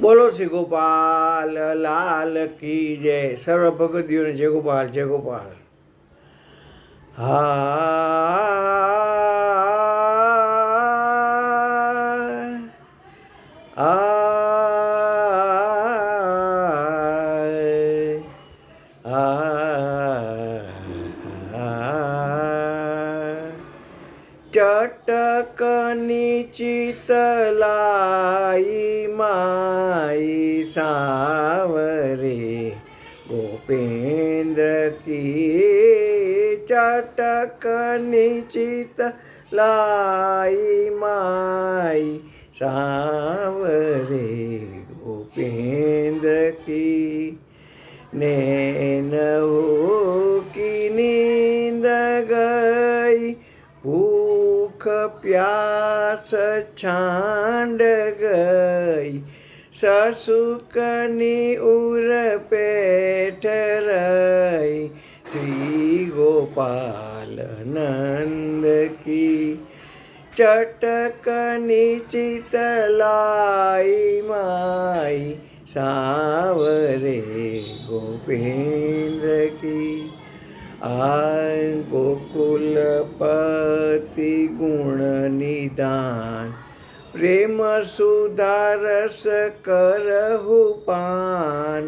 બોલો શ્રી ગોપાલ લાલ કી જય. સર્વ ભગત જય ગોપાલ જય ગોપાલ. હા. ચટકની ચિતલાઈ માઈ સાવરે. ગોપેન્દ્ર કી ચટકની ચિતલાઈ માઈ સાવરે. ગોપેન્દ્ર કી નૈન કી નીંદ ગઈ ભૂખ પ્યાસ છાંડ ગઈ સસુકની ઉર પેઠ રહી શ્રી ગોપાલ નંદ કી. ચટકની ચિતલાઈ માઈ, સાવરે ગોપેન્દ્ર કી. આ ગોકુલપતિ ગુણ નિદાન, પ્રેમ સુધારસ કરહુ પાન,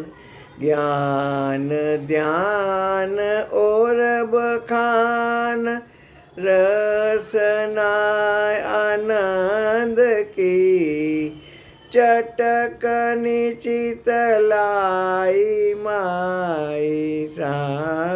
જ્ઞાન ધ્યાન ઓર બખાન, રસનાય આનંદ કી ચટકની ચિતલાઈ માઈ સાવરે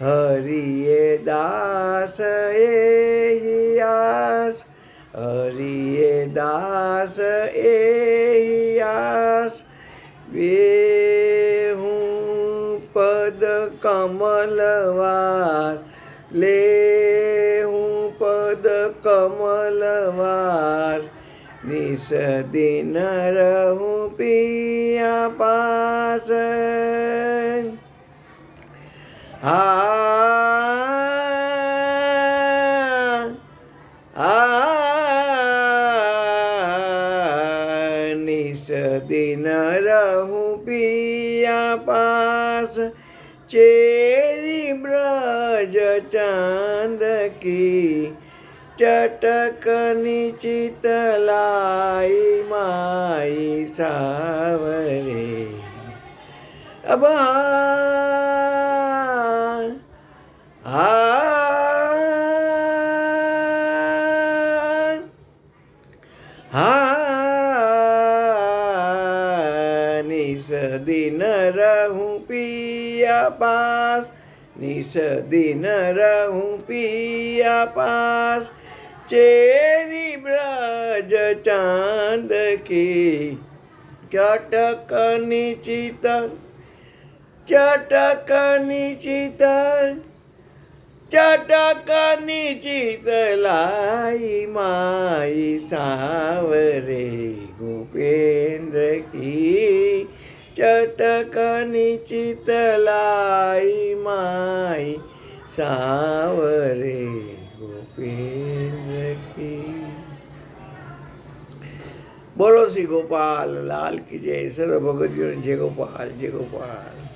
હરિએ દાસ એયાસ હરિએ દાસ એયાસ વે કમલવાર. લે હું પદ કમલવાર. નિસ દિન રહું પિયા પાસ. આ નિસ રહું પિયા પાસ. ચેરી બ્રજ ચાંદ કી ચટકની ચિતલાઈ માઈ સાવરે અબા હા હા નિસ દિન રહું પિયા પાસ નિસ દિન રહું પિયા પાસ ચેરી બ્રજ ચાંદ કી ચટકની ચિતન ચટકની ચિતન ચટકની ચિતલાઈ માઈ સાવરે ગોપેન્દ્ર કી ચટકની ચિતલાઈ માઈ સાવરે ગોપીન્દ્ર કી બોલો શ્રી ગોપાલ, લાલ કી જય. સર્વ ભગત જય ગોપાલ જય ગોપાલ.